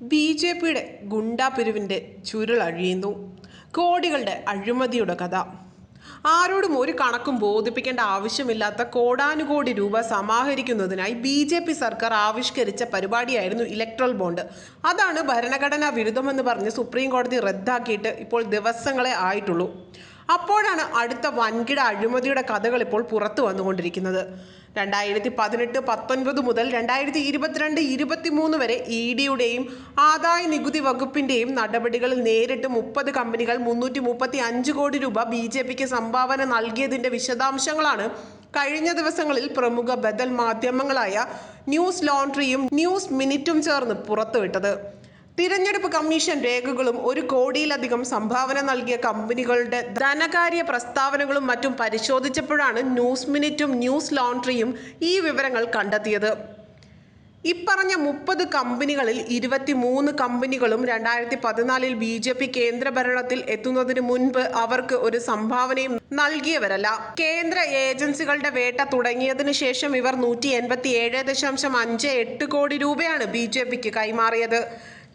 B J പിയുടെ ഗുണ്ടാപിരിവിന്റെ ചുരുളഴിയുന്നു കോടികളുടെ അഴിമതിയുടെ കഥ. ആരോടും ഒരു കണക്കും ബോധിപ്പിക്കേണ്ട ആവശ്യമില്ലാത്ത കോടാനുകോടി രൂപ സമാഹരിക്കുന്നതിനായി ബി ജെ പി സർക്കാർ ആവിഷ്കരിച്ച പരിപാടിയായിരുന്നു ഇലക്ട്രൽ ബോണ്ട്. അതാണ് ഭരണഘടനാ വിരുദ്ധമെന്ന് പറഞ്ഞ് സുപ്രീം കോടതി റദ്ദാക്കിയിട്ട് ഇപ്പോൾ ദിവസങ്ങളെ ആയിട്ടുള്ളൂ. അപ്പോഴാണ് അടുത്ത വൻകിട അഴിമതിയുടെ കഥകൾ ഇപ്പോൾ പുറത്തു വന്നുകൊണ്ടിരിക്കുന്നത്. രണ്ടായിരത്തി പതിനെട്ട് പത്തൊൻപത് മുതൽ രണ്ടായിരത്തി ഇരുപത്തിരണ്ട് ഇരുപത്തിമൂന്ന് വരെ ഇ ഡിയുടെയും ആദായ നികുതി വകുപ്പിന്റെയും നടപടികളിൽ നേരിട്ട് മുപ്പത് കമ്പനികൾ മുന്നൂറ്റി മുപ്പത്തി അഞ്ച് കോടി രൂപ ബി ജെ പിക്ക് സംഭാവന നൽകിയതിന്റെ വിശദാംശങ്ങളാണ് കഴിഞ്ഞ ദിവസങ്ങളിൽ പ്രമുഖ ബദൽ മാധ്യമങ്ങളായ ന്യൂസ് ലോണ്ട്രിയും ന്യൂസ് മിനിറ്റും ചേർന്ന് പുറത്തുവിട്ടത്. തിരഞ്ഞെടുപ്പ് കമ്മീഷൻ രേഖകളും ഒരു കോടിയിലധികം സംഭാവന നൽകിയ കമ്പനികളുടെ ധനകാര്യ പ്രസ്താവനകളും മറ്റും പരിശോധിച്ചപ്പോഴാണ് ന്യൂസ് മിനിറ്റും ന്യൂസ് ലോണ്ട്രിയും ഈ വിവരങ്ങൾ കണ്ടെത്തിയത്. ഇപ്പറഞ്ഞ മുപ്പത് കമ്പനികളിൽ ഇരുപത്തിമൂന്ന് കമ്പനികളും രണ്ടായിരത്തി പതിനാലിൽ ബി ജെ പി കേന്ദ്ര ഭരണത്തിൽ എത്തുന്നതിന് മുൻപ് അവർക്ക് ഒരു സംഭാവനയും നൽകിയവരല്ല. കേന്ദ്ര ഏജൻസികളുടെ വേട്ട തുടങ്ങിയതിനു ശേഷം ഇവർ നൂറ്റി എൺപത്തി ഏഴ് ദശാംശം അഞ്ച് എട്ട് കോടി രൂപയാണ് ബി ജെ പിക്ക് കൈമാറിയത്.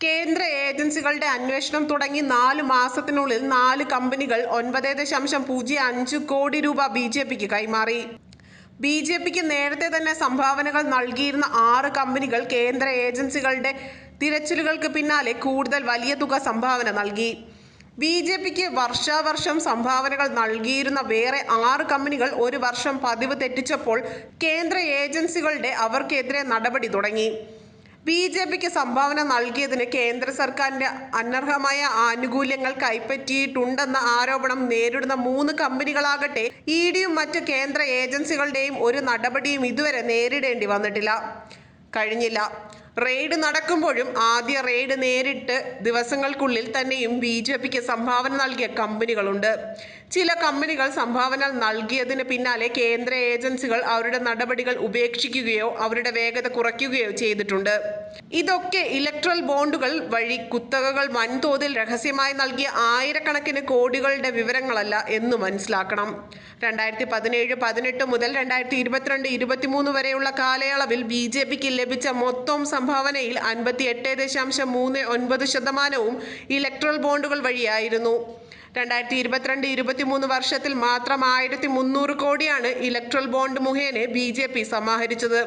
കേന്ദ്ര ഏജൻസികളുടെ അന്വേഷണം തുടങ്ങി നാല് മാസത്തിനുള്ളിൽ നാല് കമ്പനികൾ ഒൻപത് ദശാംശം പൂജ്യം അഞ്ച് കോടി രൂപ ബി ജെ പിക്ക് കൈമാറി. ബി ജെ പിക്ക് നേരത്തെ തന്നെ സംഭാവനകൾ നൽകിയിരുന്ന ആറ് കമ്പനികൾ കേന്ദ്ര ഏജൻസികളുടെ തിരച്ചിലുകൾക്ക് പിന്നാലെ കൂടുതൽ വലിയ തുക സംഭാവന നൽകി. ബി ജെ പിക്ക് വർഷാവർഷം സംഭാവനകൾ നൽകിയിരുന്ന വേറെ ആറ് കമ്പനികൾ ഒരു വർഷം പതിവ് തെറ്റിച്ചപ്പോൾ കേന്ദ്ര ഏജൻസികളുടെ അവർക്കെതിരെ നടപടി തുടങ്ങി. ബി ജെ പിക്ക് സംഭാവന നൽകിയതിന് കേന്ദ്ര സർക്കാരിന്റെ അനർഹമായ ആനുകൂല്യങ്ങൾ കൈപ്പറ്റിയിട്ടുണ്ടെന്ന ആരോപണം നേരിടുന്ന മൂന്ന് കമ്പനികളാകട്ടെ ഇ ഡിയും മറ്റ് കേന്ദ്ര ഏജൻസികളുടെയും ഒരു നടപടിയും ഇതുവരെ നേരിടേണ്ടി വന്നിട്ടില്ല. കഴിഞ്ഞില്ല. റെയ്ഡ് നടക്കുമ്പോഴും ആദ്യ റെയ്ഡ് നേരിട്ട് ദിവസങ്ങൾക്കുള്ളിൽ തന്നെയും ബി ജെ പിക്ക് സംഭാവന നൽകിയ കമ്പനികളുണ്ട്. ചില കമ്പനികൾ സംഭാവന നൽകിയതിന് പിന്നാലെ കേന്ദ്ര ഏജൻസികൾ അവരുടെ നടപടികൾ ഉപേക്ഷിക്കുകയോ അവരുടെ വേഗത കുറയ്ക്കുകയോ ചെയ്തിട്ടുണ്ട്. ഇതൊക്കെ ഇലക്ട്രൽ ബോണ്ടുകൾ വഴി കുത്തകകൾ വൻതോതിൽ രഹസ്യമായി നൽകിയ ആയിരക്കണക്കിന് കോടികളുടെ വിവരങ്ങളല്ല എന്ന് മനസ്സിലാക്കണം. രണ്ടായിരത്തി പതിനേഴ് പതിനെട്ട് മുതൽ രണ്ടായിരത്തി ഇരുപത്തിരണ്ട് ഇരുപത്തിമൂന്ന് വരെയുള്ള കാലയളവിൽ ബി ജെ പിക്ക് ലഭിച്ച മൊത്തം സംഭാവനയിൽ അൻപത്തി എട്ട് ദശാംശം മൂന്ന് ഒൻപത് ശതമാനവും ഇലക്ട്രൽ ബോണ്ടുകൾ വഴിയായിരുന്നു. രണ്ടായിരത്തി ഇരുപത്തിരണ്ട് ഇരുപത്തിമൂന്ന് വർഷത്തിൽ മാത്രം ആയിരത്തി മുന്നൂറ് കോടിയാണ് ഇലക്ട്രൽ ബോണ്ട് മുഖേന ബി ജെ പി സമാഹരിച്ചത്.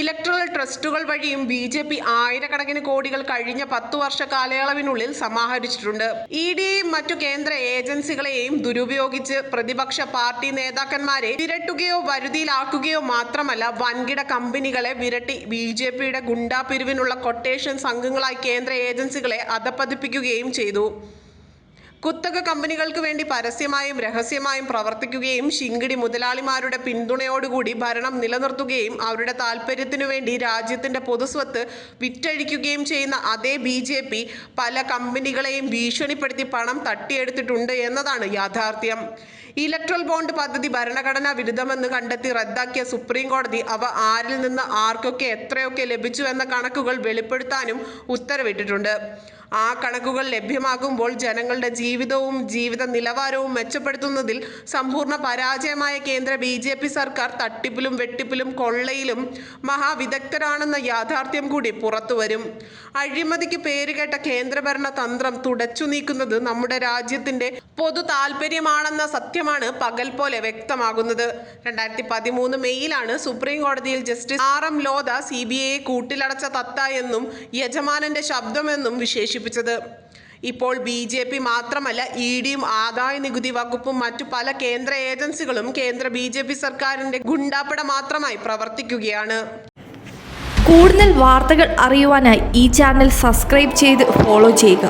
ഇലക്ട്രൽ ട്രസ്റ്റുകൾ വഴിയും ബി ജെ പി ആയിരക്കണക്കിന് കോടികൾ കഴിഞ്ഞ പത്തു വർഷ കാലയളവിനുള്ളിൽ സമാഹരിച്ചിട്ടുണ്ട്. ഇ ഡിയെയും മറ്റു കേന്ദ്ര ഏജൻസികളെയും ദുരുപയോഗിച്ച് പ്രതിപക്ഷ പാർട്ടി നേതാക്കന്മാരെ വിരട്ടുകയോ വരുതിയിലാക്കുകയോ മാത്രമല്ല വൻകിട കമ്പനികളെ വിരട്ടി ബി ജെ പിയുടെ ഗുണ്ടാപിരിവിനുള്ള കൊട്ടേഷൻ സംഘങ്ങളായി കേന്ദ്ര ഏജൻസികളെ അധപ്പതിപ്പിക്കുകയും ചെയ്തു. കുത്തക കമ്പനികൾക്ക് വേണ്ടി പരസ്യമായും രഹസ്യമായും പ്രവർത്തിക്കുകയും ശിങ്കിടി മുതലാളിമാരുടെ പിന്തുണയോടുകൂടി ഭരണം നിലനിർത്തുകയും അവരുടെ താല്പര്യത്തിനു വേണ്ടി രാജ്യത്തിന്റെ പൊതുസ്വത്ത് വിറ്റഴിക്കുകയും ചെയ്യുന്ന അതേ ബി ജെ പി പല കമ്പനികളെയും ഭീഷണിപ്പെടുത്തി പണം തട്ടിയെടുത്തിട്ടുണ്ട് എന്നതാണ് യാഥാർത്ഥ്യം. ഇലക്ട്രൽ ബോണ്ട് പദ്ധതി ഭരണഘടനാ വിരുദ്ധമെന്ന് കണ്ടെത്തി റദ്ദാക്കിയ സുപ്രീം കോടതി അവ ആരിൽ നിന്ന് ആർക്കൊക്കെ എത്രയൊക്കെ ലഭിച്ചു എന്ന കണക്കുകൾ വെളിപ്പെടുത്താനും ഉത്തരവിട്ടിട്ടുണ്ട്. ആ കണക്കുകൾ ലഭ്യമാകുമ്പോൾ ജനങ്ങളുടെ ജീവിതവും ജീവിത നിലവാരവും മെച്ചപ്പെടുത്തുന്നതിൽ സമ്പൂർണ പരാജയമായ കേന്ദ്ര ബി ജെ പി സർക്കാർ തട്ടിപ്പിലും വെട്ടിപ്പിലും കൊള്ളയിലും മഹാവിദഗ്ധരാണെന്ന യാഥാർത്ഥ്യം കൂടി പുറത്തുവരും. അഴിമതിക്ക് പേരുകേട്ട കേന്ദ്രഭരണ തന്ത്രം തുടച്ചു നീക്കുന്നത് നമ്മുടെ രാജ്യത്തിന്റെ പൊതു താല്പര്യമാണെന്ന സത്യമാണ് പകൽ പോലെ വ്യക്തമാകുന്നത്. രണ്ടായിരത്തി പതിമൂന്ന് മെയ്യിലാണ് സുപ്രീം കോടതിയിൽ justice R M Lodha C B ഐയെ കൂട്ടിലടച്ച തത്ത എന്നും യജമാനന്റെ ശബ്ദമെന്നും വിശേഷിപ്പിച്ചത്. ഇപ്പോൾ ബി ജെ പി മാത്രമല്ല ഇ ഡിയും ആദായ നികുതി വകുപ്പും മറ്റു പല കേന്ദ്ര ഏജൻസികളും കേന്ദ്ര ബി ജെ പി സർക്കാരിന്റെ ഗുണ്ടാപ്പട മാത്രമായി പ്രവർത്തിക്കുകയാണ്. കൂടുതൽ വാർത്തകൾ അറിയുവാനായി ഈ ചാനൽ സബ്സ്ക്രൈബ് ചെയ്ത് ഫോളോ ചെയ്യുക.